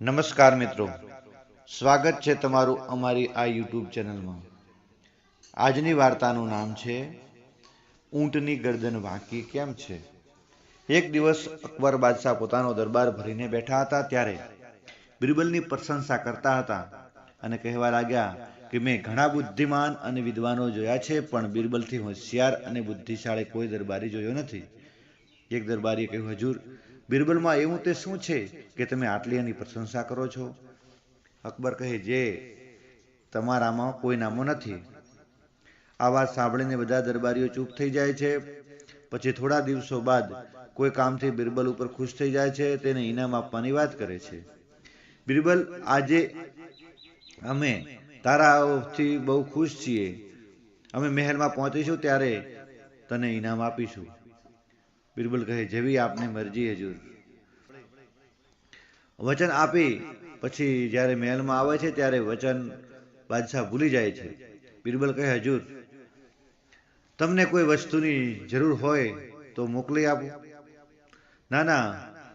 નમસ્કાર મિત્રો. સ્વાગત છે તમારું અમારી આ યુટ્યુબ ચેનલમાં. આજની વાર્તાનું નામ છે, ઊંટની ગરદન વાંકી કેમ છે? એક દિવસ અકબર બાદશાહ પોતાનો દરબાર ભરીને બેઠા હતા ત્યારે બિરબલની પ્રશંસા કરતા હતા અને કહેવા લાગ્યા કે મેં ઘણા બુદ્ધિમાન અને વિદ્વાનો જોયા છે, પણ બિરબલથી હોશિયાર અને બુદ્ધિશાળી કોઈ દરબારી જોયો નથી. એક દરબારીએ કહ્યું, હજુર બિરબલમાં એવું તે શું છે કે તમે આટલી એની પ્રશંસા કરો છો? અકબર કહે, જે, તમારામાં કોઈ નામો નથી. આ વાત સાંભળીને બધા દરબારીઓ ચૂપ થઈ જાય છે. પછી થોડા દિવસો બાદ કોઈ કામથી બિરબલ ઉપર ખુશ થઈ જાય છે, તેને ઇનામ આપવાની વાત કરે છે. બિરબલ, આજે અમે તારાથી બહુ ખુશ છીએ. અમે મહેલમાં પહોંચીશું ત્યારે તને ઇનામ આપીશું. બિરબલ કહે, જેવી આપની મરજી હજુર. વચન આપી, પછી જ્યારે મહેલમાં આવે છે, ત્યારે વચન બાદશાહ ભૂલી જાય છે. બિરબલ કહે, હજુર, તમને કોઈ વસ્તુની જરૂર હોય તો મોકલી આપો. ના ના,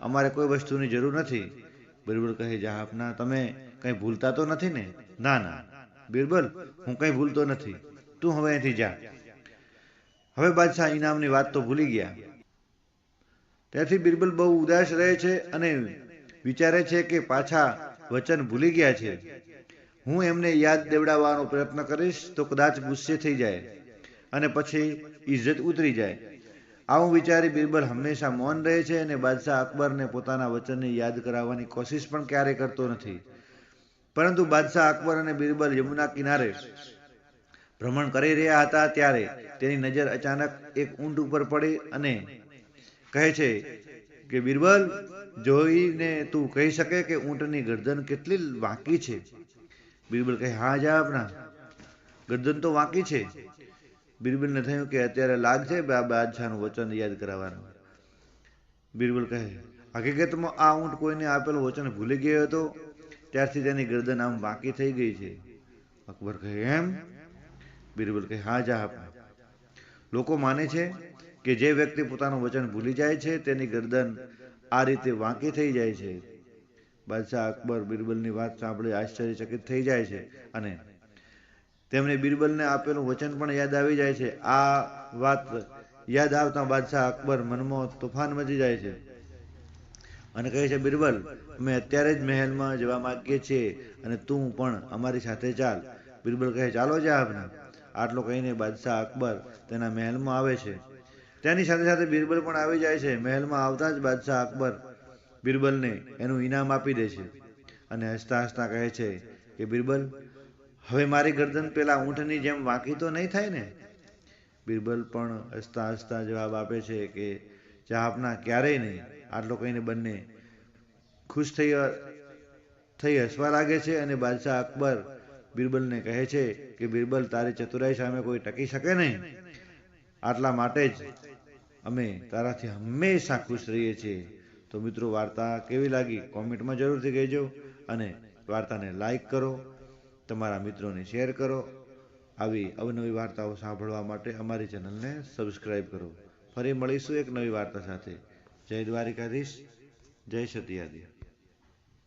અમારે કોઈ વસ્તુની જરૂર નથી. બિરબલ કહે જહાપના તમે કંઈ ભૂલતા તો નથી ને? ના ના. બિરબલ, હું કંઈ ભૂલતો નથી. તું હવે અહીંથી જા. હવે બાદશાહ ઇનામની વાત તો ભૂલી ગયા. ત્યાંથી બિરબલ બહુ ઉદાસ રહે છે અને વિચારે છે કે પાછા વચન ભૂલી ગયા છે. હું એમને યાદ દેવડાવવાનો પ્રયત્ન કરીશ તો કદાચ ગુસ્સે થઈ જાય અને પછી ઇજ્જત ઉતરી જાય. આવું વિચારી બિરબલ હંમેશા મૌન રહે છે અને બાદશાહ અકબરને પોતાના વચનને યાદ કરાવવાની કોશિશ પણ ક્યારે કરતો નથી. પરંતુ બાદશાહ અકબર અને બિરબલ યમુના કિનારે ભ્રમણ કરી રહ્યા હતા ત્યારે તેની નજર અચાનક એક ઊંટ ઉપર પડી અને કહે છે કે, બિરબલ, જોઈને તું કહી શકે કે ઊંટની ગરદન કેટલી વાંકી છે? બિરબલ કહે, હા જા આપણા, ગરદન તો વાંકી છે. બિરબલને થયું કે, અત્યારે લાગ છે બાદશાહનું વચન યાદ કરાવવાનું. બિરબલ કહે, હકીકતમાં આ ઊંટ કોઈને આપેલું વચન ભૂલી ગયો હતો? ત્યારથી તેની ગરદન આમ બાકી થઈ ગઈ છે. અકબર કહે, એમ? બિરબલ કહે, હા જા આપણા. લોકો માને છે કે જે વ્યક્તિ પોતાનું વચન ભૂલી જાય છે, તેની ગરદન આ રીતે વાંકી થઈ જાય છે. બાદશાહ અકબર બિરબલની વાત સાંભળી આશ્ચર્યચકિત થઈ જાય છે અને તેમને બિરબલને આપેલું વચન પણ યાદ આવી જાય છે. આ વાત યાદ આવતા બાદશાહ અકબર મનમાં તોફાન મચી જાય છે અને કહે છે, બિરબલ, અમે અત્યારે જ મહેલમાં જવા માગીએ છીએ અને તું પણ અમારી સાથે ચાલ. બિરબલ કહે, ચાલો જા આપને. આટલો કહીને બાદશાહ અકબર તેના મહેલમાં આવે છે. તેની સાથે સાથે બિરબલ પણ આવી જાય છે. મહેલમાં આવતા જ બાદશાહ અકબર બિરબલને એનું ઇનામ આપી દે છે અને હસતા હસતા કહે છે કે, બિરબલ, હવે મારી ગરદન પેલા ઊંટની જેમ વાંકી તો નહીં થાય ને? બિરબલ પણ હસતા હસતા જવાબ આપે છે કે ચાપના ક્યારેય નહીં? આટલો કહીને બંને ખુશ થઈ થઈ હસવા લાગે છે અને બાદશાહ અકબર બિરબલને કહે છે કે, બિરબલ, તારી ચતુરાઈ સામે કોઈ ટકી શકે નહીં? આટલા માટે જ અમે તારાથી હંમેશા ખુશ રહીએ છીએ. તો મિત્રો, વાર્તા કેવી લાગી? કોમેન્ટમાં જરૂરથી કહેજો અને વાર્તાને લાઈક કરો, તમારા મિત્રોને શેર કરો. આવી અવનવી વાર્તાઓ સાંભળવા માટે અમારી ચેનલને સબસ્ક્રાઈબ કરો. ફરી મળીશું એક નવી વાર્તા સાથે. જય દ્વારિકાધીશ, જય સતિયાદી.